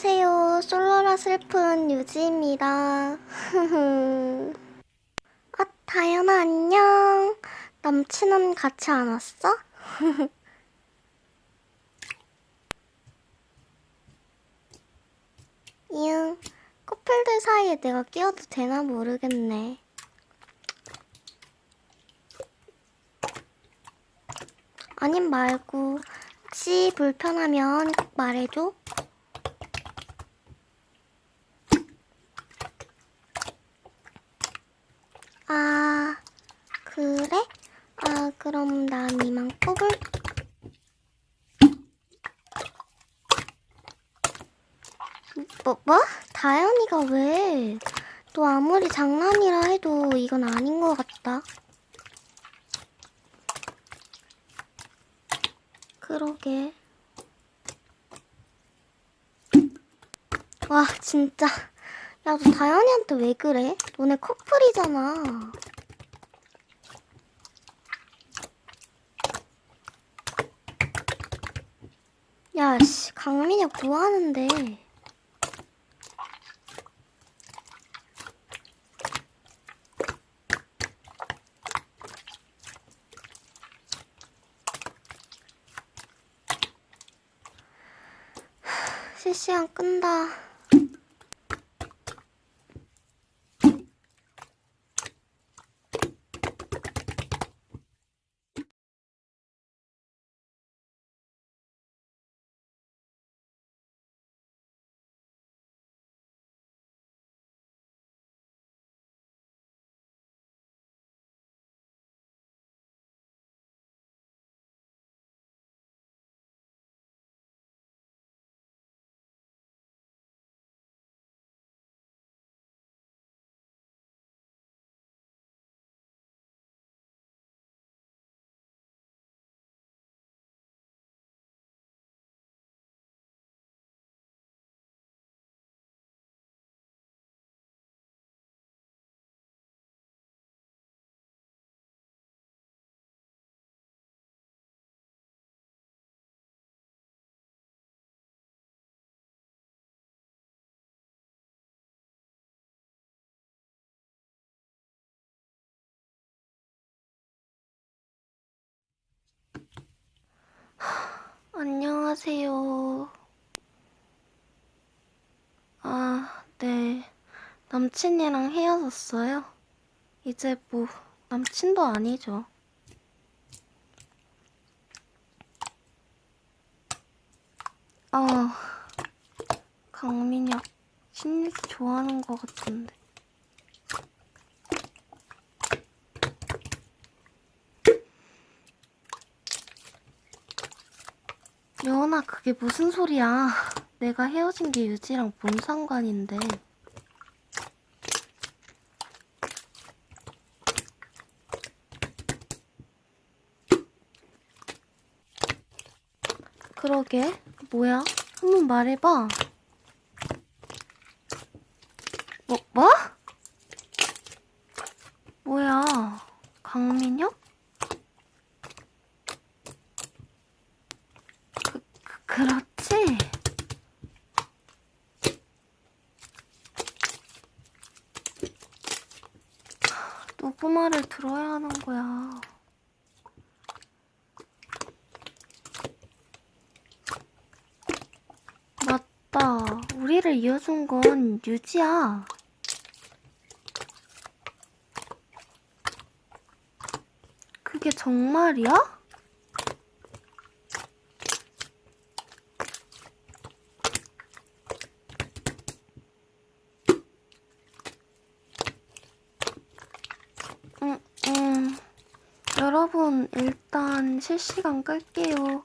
안녕하세요. 솔로라 슬픈 유지입니다. 아, 다현아 안녕. 남친은 같이 안 왔어? 이응. 커플들 사이에 내가 끼어도 되나 모르겠네. 아님 말고 혹시 불편하면 꼭 말해줘. 아, 그래? 아, 그럼 난 이만 꼽을. 뭐, 뭐? 다현이가 왜? 또 아무리 장난이라 해도 이건 아닌 것 같다. 그러게. 와, 진짜. 야, 너 다현이한테 왜 그래? 너네 커플이잖아. 야, 씨, 강민혁 뭐 하는데? 실시간 끈다. 안녕하세요. 아, 네. 남친이랑 헤어졌어요. 이제 뭐, 남친도 아니죠. 아, 강민혁, 신유기 좋아하는 것 같은데. 여은아, 그게 무슨 소리야. 내가 헤어진 게 유지랑 뭔 상관인데. 그러게, 뭐야? 한번 말해봐. 뭐, 뭐? 뭐야, 강민혁? 그, 그, 그렇지. 누구 말을 들어야 하는 거야. 맞다. 우리를 이어준 건 유지야. 그게 정말이야? 여러분, 일단 실시간 끌게요.